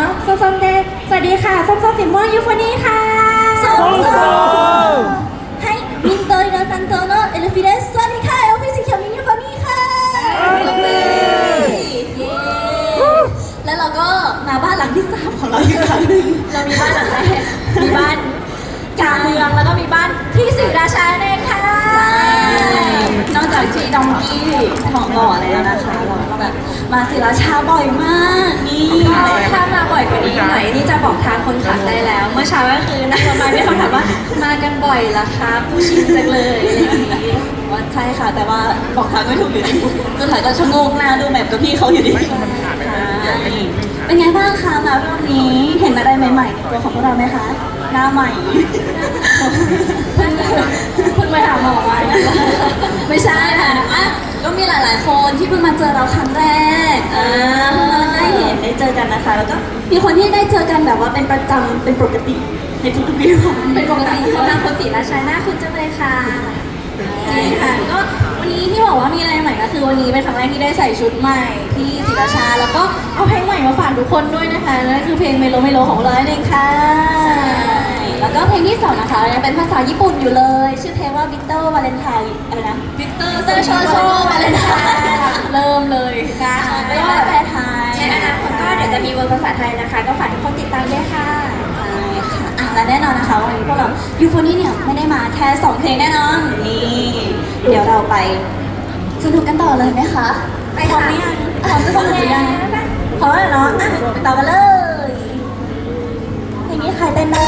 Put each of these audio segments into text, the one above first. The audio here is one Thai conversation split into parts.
โรตันโตโนส้มส้มเดสสวัสดีค่ะส้มส้มสีม่วงยูโฟนี่ค่ะส้มส้มให้มินโตโรตันโตโนเอลฟิเดสสวัสดีค่ะเอลฟิสีเขียวมินยูโฟนี่ค่ะเย้แล้วเราก็มาบ้านหลังที่สามของเราอีกครั้งหนึ่งเรามีบ้านหลังแรกมีบ้านกลางเมืองแล้วก็มีบ้านที่ศรีราชาเองค่ะนอกจากที่ดองกี้ของหล่อแล้วนะคะเราก็ แบบมาศิราชาบ่อยมากนี่ถ้ามาบ่อยกว่านี้หน่อยนี่จะบอกทางคนขับได้แล้ว เมื่อเช้าก็คือนักมามีคนถามว่ามากันบ่อยละคะผู้ชินจังเลยอะไรอย่างนี้ว่าใช่ค่ะ แต่ว่าบอกทางไม่ถูกอยู่ดีสุดท้ายก็ชะโงกหน้าดูแมปกับพี่เขาอยู่ดีใช่เป็นไงบ้างคะมารอบนี้เห็นอะไรใหม่ๆในตัวของพวกเราไหมคะหน้าใหม่เพิ่งเพิ่งไปหาหมอมาไม่ใช่ค่ะอะ ก็มีหลาย ๆ คนที่เพิ่งมาเจอเราครั้งแรกอ่าได้เห็นได้เจอกันนะคะ แล้วก็มีคนที่ได้เจอกันแบบว่าเป็นประจำเป็นปกติในทุกๆปีของเป็นปกติเขาทางคนศรีราชาหน้าคุณจังเลยค่ะจริงค่ะก็วันนี้ที่บอกว่ามีอะไรใหม่ก็คือวันนี้เป็นครั้งแรกที่ได้ใส่ชุดใหม่ที่ศรีราชา แล้วก็เอาเพลงใหม่มาฝากทุกคนด้วยนะคะนั่นคือเพลงเมโลเมโลของเรานั่นเองค่ะ แล้วก็เพลงที่สองนะคะยังเป็นภาษาญี่ปุ่นอยู่เลย ชื่อเพลงว่า Victor Valentine อะไรนะวิกเตอร์เซอร์โชโชมาเลยนะเริ่มเลยค่ะไม่ก็ว่าแปลไทยในอนาคตก็เดี๋ยวจะมีเวอร์ภาษาไทยนะคะ ก็ฝากทุกคนติดตามด้วยค่ะใช่ค่ะอะและแน่นอนนะคะวันนี้พวกเรายูโฟนี่เนี่ยไม่ได้มาแค่สองเพลงแน่นอนนี่เดี๋ยวเราไปสนุกกันต่อเลยไหมคะไปพร้อมค่ะหรือยังพร้อมจะสนุกหรือยังพร้อมแล้วเนาะอะไปต่อกันเลยเพลงนี้ใครเต้นได้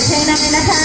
Say na na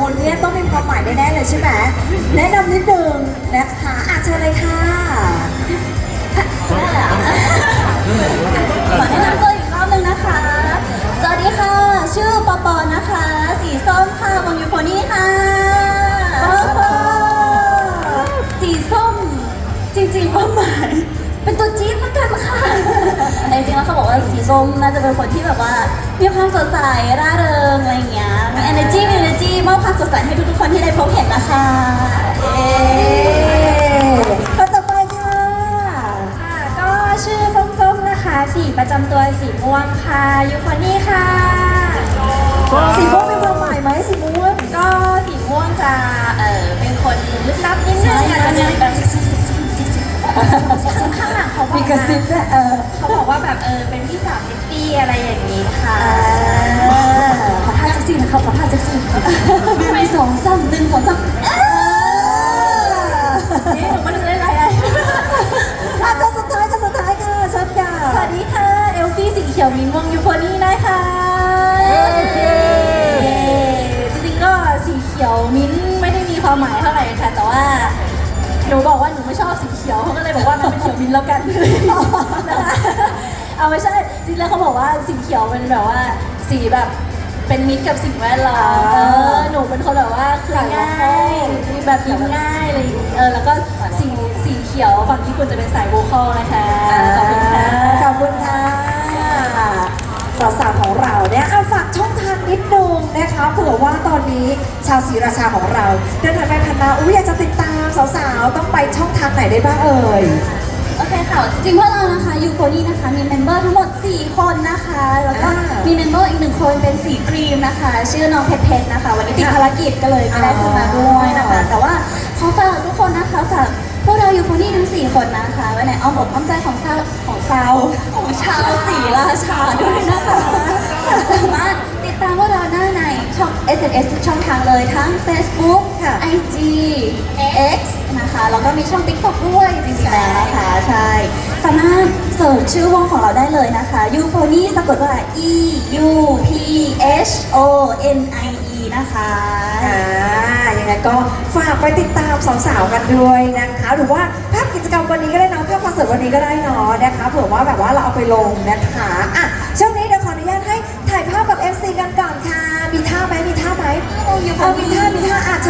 คนที่ต้องมีความหมายแน่ๆเลยใช่ไหมแนะนำนิดนึงนะคะอาจารย์เลยค่ะขอแนะนำตัวอีกรอบนึงนะคะ สวัสดีค่ะ ชื่อปอปอนะคะ สีส้มค่ะวงยูโฟนี่ค่ะสีส้มจริงๆความหมาย เป็นตัวจี๊ดละกันค่ะแต่จริงๆแล้วเขาบอกว่าสีส้มน่าจะเป็นคนที่แบบว่า มีความสดใสร่าเริงอะไรอย่างเงี้ย มี energy มี energy มอบความสดใสให้ทุกๆคนที่ได้พบเห็นนะคะเอ๊คต่อไปค่ะ ค่ะก็ชื่อส้มๆนะคะ สีประจำตัวสีม่วงค่ะยูโฟนี่ค่ะ สีม่วงมีความหมายไหมสีม่วงก็สีม่วงจะเออเป็นคนลึกลับนิดนึงนะคะ ข้างหลังเขาบอกมีกระซิบด้วยเออ เขาบอกว่าแบบเออเป็นพี่สาวเซ็กซี่อะไรอย่างนี้ค่ะขอท่าเซ็กซี่นะครับขอท่าเซ็กซี่หนึ่งสองสามหนึ่งสองสามนี่หนูมันจะได้ไรอะไรอะคนสุดท้ายคนสุดท้ายค่ะเชิญค่ะสวัสดีค่ะเอลฟี่สีเขียวมินวงยูโฟนี่นะคะเย้จริงๆก็สีเขียวมิ้นท์ไม่ได้มีความหมายเท่าไหร่ค่ะ แต่ว่าหนูบอกว่าหนูไม่ชอบสีเขียวเขาก็เลยบอกว่ามันเป็นเขียวมิ้นท์แล้วกันนะคะเอาไม่ใช่จริงๆแล้วเขาบอกว่าสีเขียวเป็นแบบว่าสีแบบเป็นมิตรกับสิ่งแวดล้อมเออหนูเป็นคนแบบว่าคือง่ายแบบยิ้มง่ายอะไรอย่างเลยเออแล้วก็สีสีเขียวฝั่งญี่ปุ่นจะเป็นสายโวคอลนะคะขอบคุณค่ะขอบคุณค่ะสาวๆของเราเนี่ยเอาฝากช่องทางนิดนึงนะคะเผื่อว่าตอนนี้ชาวศรีราชาของเราเดินทางไปพันนาอุ้ยอยากจะติดตาม สาวๆ ต้องไปช่องทางไหนได้บ้างเอ่ย โอเคค่ะ จริงๆพวกเรานะคะยูโฟนี่นะคะ มีเมมเบอร์ทั้งหมด 4 คนนะคะ แล้วก็อ่ามีมีเมมเบอร์อีกหนึ่งคนเป็นสีครีมนะคะ ชื่อน้องเพชรเพชรนะคะ วันนี้ติดภารกิจก็เลยไม่ได้ขึ้นมาด้วยนะคะ แต่ว่าขอฝากทุกคนนะคะฝากพวกเรายูโฟนี่ทั้ง 4 คนนะคะไว้ในอ้อมอกอ้อมใจของชาวของชาวของชาวศรีราชาด้วยนะคะสามารถติดตามพวกเราได้ใน ช่อง SNS ทุกช่องทางเลยทั้ง Facebook ค่ะ IG X นะคะแล้วก็มีช่อง TikTok ด้วยจริงๆแล้วนะคะใช่สามารถเสิร์ชชื่อวงของเราได้เลยนะคะ u p h o n y สะกดว่า E U P H O N I E นะคะอ่ายังไงก็ฝากไปติดตามสาวๆกันด้วยนะคะ หรือว่าภาพกิจกรรมวันนี้ก็ได้เนาะภาพคอนเสิร์ตวันนี้ก็ได้เนาะนะคะเผื่อว่าแบบว่าเราเอาไปลงนะคะอะช่วงนี้เดี๋ยวขออนุญาตให้ถ่ายภาพกับ MC กันก่อนค่ะ มีท่าไหมมีท่าไหมเอาอยู่เอามีท่ามีท่าอาจจะ